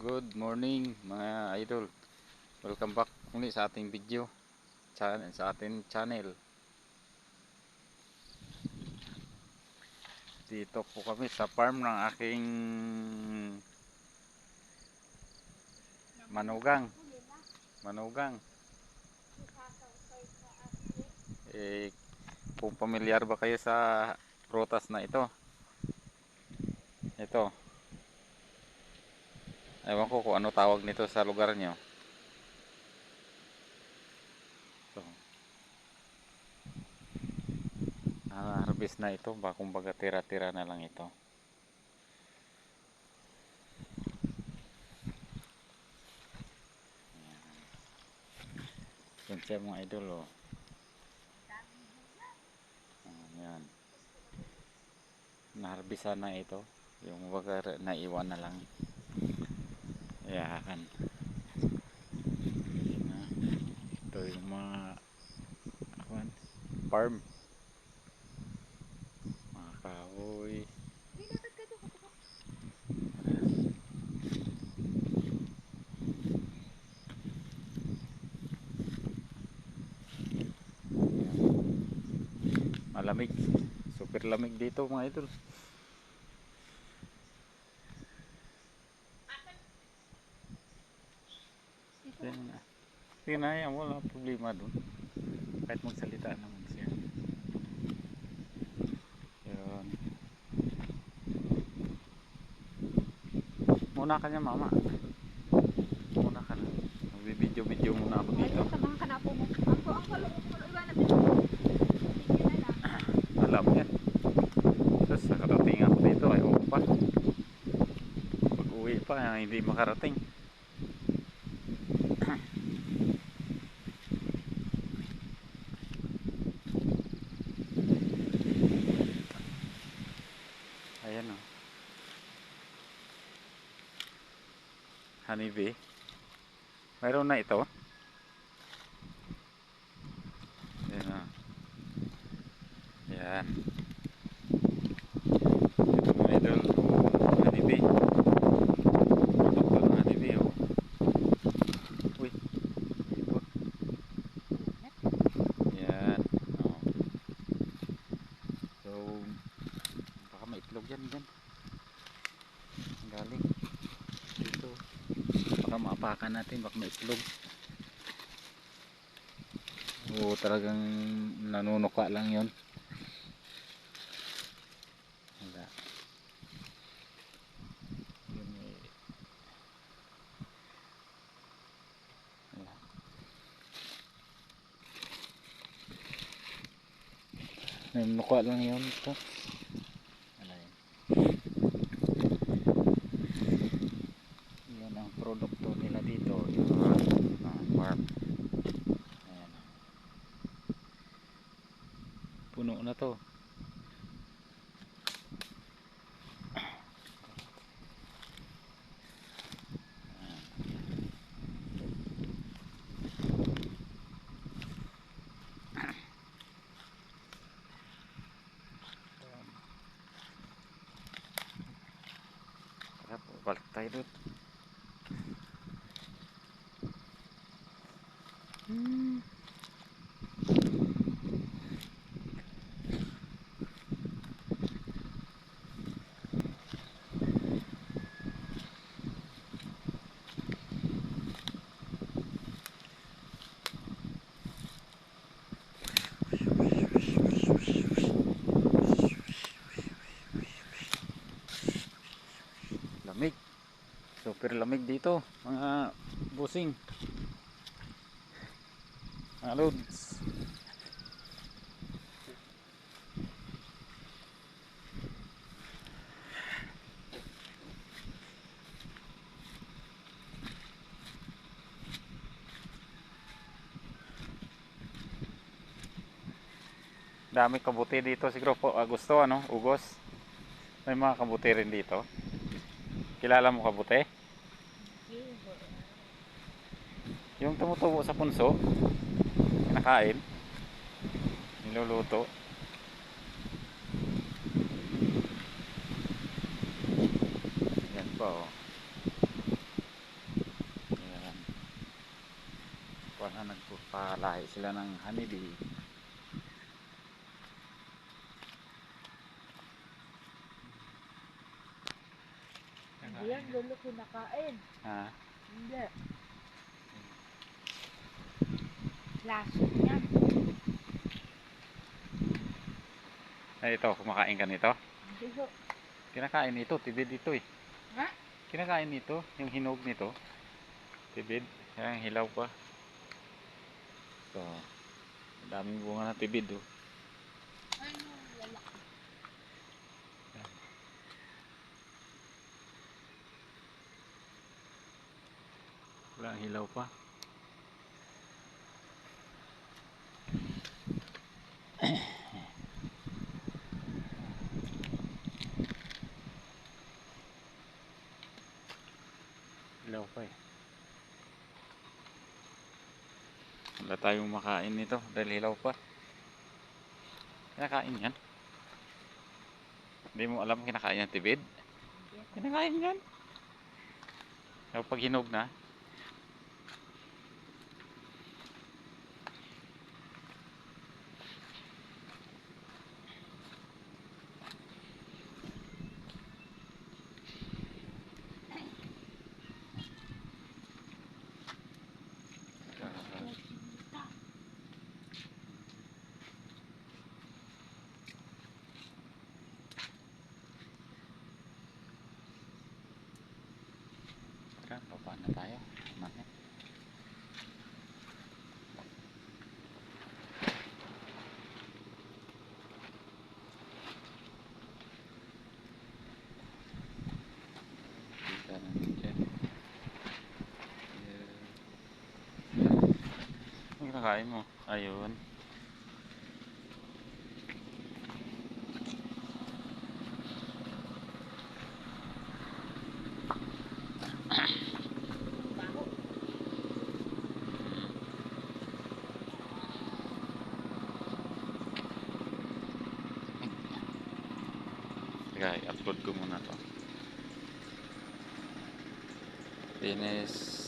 Good morning mga idol. Welcome back muli sa ating video cha- sa ating channel. Dito po kami sa farm ng aking manugang. Manugang. Eh, kung pamilyar ba kayo sa prutas na ito? Ito. Ewan ko kung ano tawag nito sa lugar nyo. So, ah, harvest na ito. Ba, kumbaga tira-tira na lang ito. Yan siya mga idol oh. Ayan. Naharbisan na ito. Yung baga naiwan na lang. Ayan. Ito yung mga akuan, farm. Mga kahoy. Malamig. Super lamig dito mga idol. Na yan, wala problema dun. Kahit magsalita naman siya. Yun. Muna ka niya mama. Muna ka na. Magbibideo-video muna ako dito. Samahan ka na po mo. Ang ko, ang ko, ang ko, iwan na dito. Sige na lang. Alam yan. Tapos nakarating ako dito, ayaw ko pa. Pag uwi pa, hindi makarating. Ayan o. Honeybee. Mayroon na ito. Ayan o. Yan. Ito mga idol. Produkto ng honeybee, oh. Uy. Ito. Yan. Oh. So, baka may itlog yan dyan. Ang galing. Dito. Baka maapakan natin, baka may itlog. Oo, talagang nanunuka lang yon. Wala. Yun eh. Lang yun ito. Wala yun. Yan ang produkto nila dito. Yung mga farm. Ayan. Puno na to. Tara po, balik tayo doon. Hmm. Super lamig dito, mga busing. Mga loads. Dami kabuti dito siguro po Agusto ano, Ugos. May mga kabuti rin dito. Kilala mo kabute? Yung tumutubo sa punso, kinakain, niluluto. Yan po. Oh. Yan. Kuha na nagpapalahi sila ng honeybee. Hindi yan, lolo kinakain. Ha? Hindi. Laso yan. Ay, ito, kumakain ka nito. Hindi ho. Kinakain nito, tibid ito eh. Ha? Kinakain nito, yung hinog nito. Tibid, kaya hilaw pa. So, daming bunga na tibid oh. Ay, no, wala. Wala, hilaw pa. Hilaw pa eh. Wala tayong makain nito dahil hilaw pa. Kinakain yan. Hindi mo alam kinakain yan tibid? Kinakain yan. Kapag hinog na, na tayo. Mamaya. Kinakain mo? Ayun. Teka, i-upload ko muna to. Finish